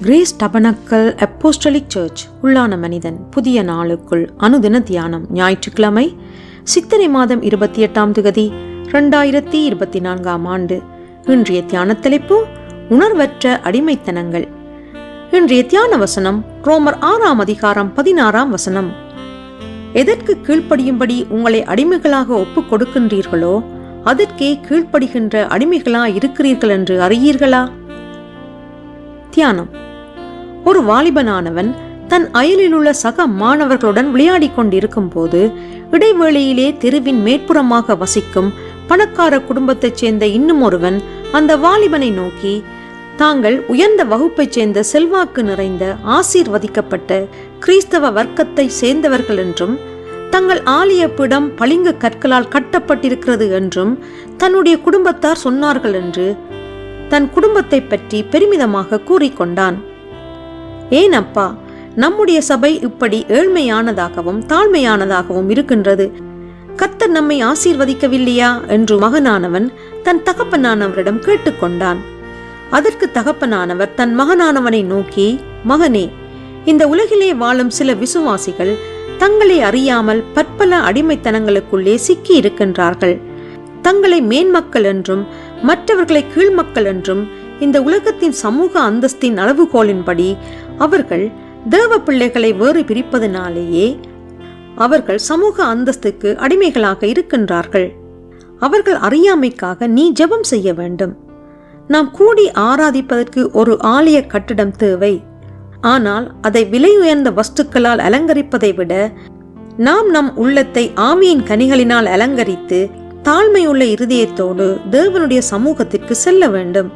Grace tabernacle apostolic search உள்ளான மனிதன் புதிய நாளுக்குள் அனுதின தியானம் ஞாயிற்றுக்கிழமை சித்திரை மாதம் இருபத்தி எட்டாம் திகதி ரெண்டாயிரத்தி இருபத்தி நான்காம் ஆண்டு. இன்றைய தியான தலைப்பு உணர்வற்ற அடிமைத்தனங்கள். இன்றைய தியான வசனம் ரோமர் ஆறாம் அதிகாரம் பதினாறாம் வசனம். எதற்கு கீழ்ப்படியும்படி உங்களை அடிமைகளாக ஒப்புக் கொடுக்கின்றீர்களோ அதற்கே கீழ்ப்படுகின்ற அடிமைகளா இருக்கிறீர்கள் என்று அறியீர்களா? தியானம். ஒரு வாலிபனானவன் தன் அயலில் உள்ள சக மாணவர்களுடன் விளையாடிக் கொண்டிருக்கும் போது இடைவேளையிலே தெருவின் மேற்புறமாக வசிக்கும் பணக்கார குடும்பத்தைச் சேர்ந்த இன்னும் ஒருவன் அந்த வாலிபனை நோக்கி தாங்கள் உயர்ந்த வகுப்பைச் சேர்ந்த செல்வாக்கு நிறைந்த ஆசீர்வதிக்கப்பட்ட கிறிஸ்தவ வர்க்கத்தை சேர்ந்தவர்கள் என்றும் தங்கள் ஆலயப்பிடம் பளிங்கு கற்களால் கட்டப்பட்டிருக்கிறது என்றும் தன்னுடைய குடும்பத்தார் சொன்னார்கள் என்று தன் குடும்பத்தை பற்றி பெருமிதமாக கூறிக்கொண்டான். ஏன் அப்பா நம்முடைய சபை இப்படி ஏழ்மையானதாகவும் தாழ்மையானதாகவும் இருக்கின்றது. கர்த்தர் நம்மை ஆசீர்வதிக்கவில்லையா? என்று மகனானவன் தன் தகப்பனானவரிடம் கேட்டுக்கொண்டான். அதற்கு தகப்பனானவர் தன் மகனானவனை நோக்கி மகனே இந்த உலகிலே வாழும் சில விசுவாசிகள் தங்களை அறியாமல் பற்பல அடிமைத்தனங்களுக்குள்ளே சிக்கி இருக்கின்றார்கள் தங்களை மேன்மக்கள் என்றும் மற்றவர்களை கீழ்மக்கள் என்றும் இந்த உலகத்தின் சமூக அந்தஸ்தின் அளவுகோலின்படி அவர்கள் தேவ பிள்ளைகளை வேறு பிரிப்பதனாலேயே அவர்கள் சமூக அந்தஸ்துக்கு அடிமைகளாக இருக்கின்றார்கள். அவர்கள் அறியாமைக்காக நீ ஜெபம் செய்ய வேண்டும். நாம் கூடி ஆராதிப்பதற்கு ஒரு ஆலய கட்டிடம் தேவை. ஆனால் அதை விலை உயர்ந்த வஸ்துக்களால் அலங்கரிப்பதை விட நாம் நம் உள்ளத்தை ஆவியின் கனிகளினால் அலங்கரித்து தாழ்மையுள்ள இருதயத்தோடு தேவனுடைய சமூகத்திற்கு செல்ல வேண்டும்.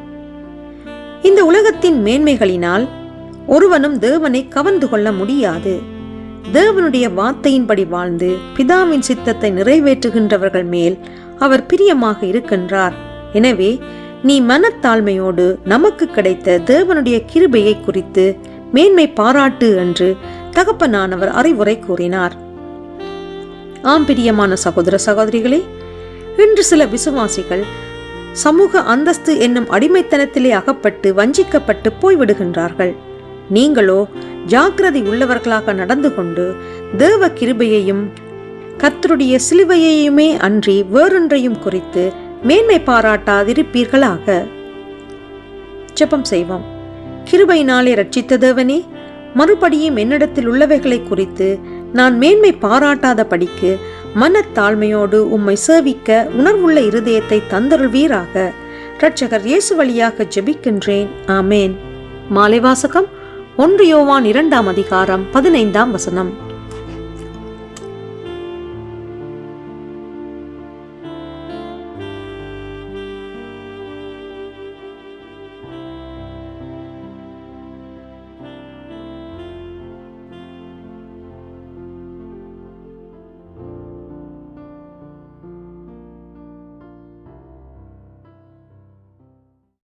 இந்த உலகத்தின் மேன்மைகளினால் ஒருவனும் தேவனை கவர்ந்து கொள்ள முடியாது. தேவனுடைய வார்த்தையின்படி வாழ்ந்து பிதாவின் சித்தத்தை நிறைவேற்றுகின்றவர்கள் மேல் அவர் பிரியமாக இருக்கின்றார். எனவே நீ மனத்தாழ்மையோடு நமக்கு கிடைத்த தேவனுடைய கிருபையை குறித்து மேன்மை பாராட்டு என்று தகப்பனானவர் அறிவுரை கூறினார். ஆம் பிரியமான சகோதர சகோதரிகளே இன்று சில விசுவாசிகள் சமூக அந்தஸ்து என்னும் அடிமைத்தனத்திலே அகப்பட்டு வஞ்சிக்கப்பட்டு போய்விடுகின்றார்கள். நீங்களோ ஜாக்கிரதை உள்ளவர்களாக நடந்து கொண்டு தேவ கிருபையையும் கத்தருடைய சிலுவையையுமே அன்றி வேறொன்றையும் குறித்து மேன்மை பாராட்டாதிருப்பீர்களாக. ஜெபம் செய்வோம். கிருபையினாலே ரட்சித்த தேவனே மறுபடியும் என்னிடத்தில் உள்ளவைகளை குறித்து நான் மேன்மை பாராட்டாத படிக்கு மனத்தாழ்மையோடு உம்மை சேவிக்க உணர்வுள்ள இருதயத்தை தந்தருள்வீராக. இரட்சகர் இயேசு வழியாக ஜெபிக்கின்றேன். ஆமேன். மாலை வாசகம் ஒன்று யோவான் இரண்டாம் அதிகாரம் பதினைந்தாம் வசனம்.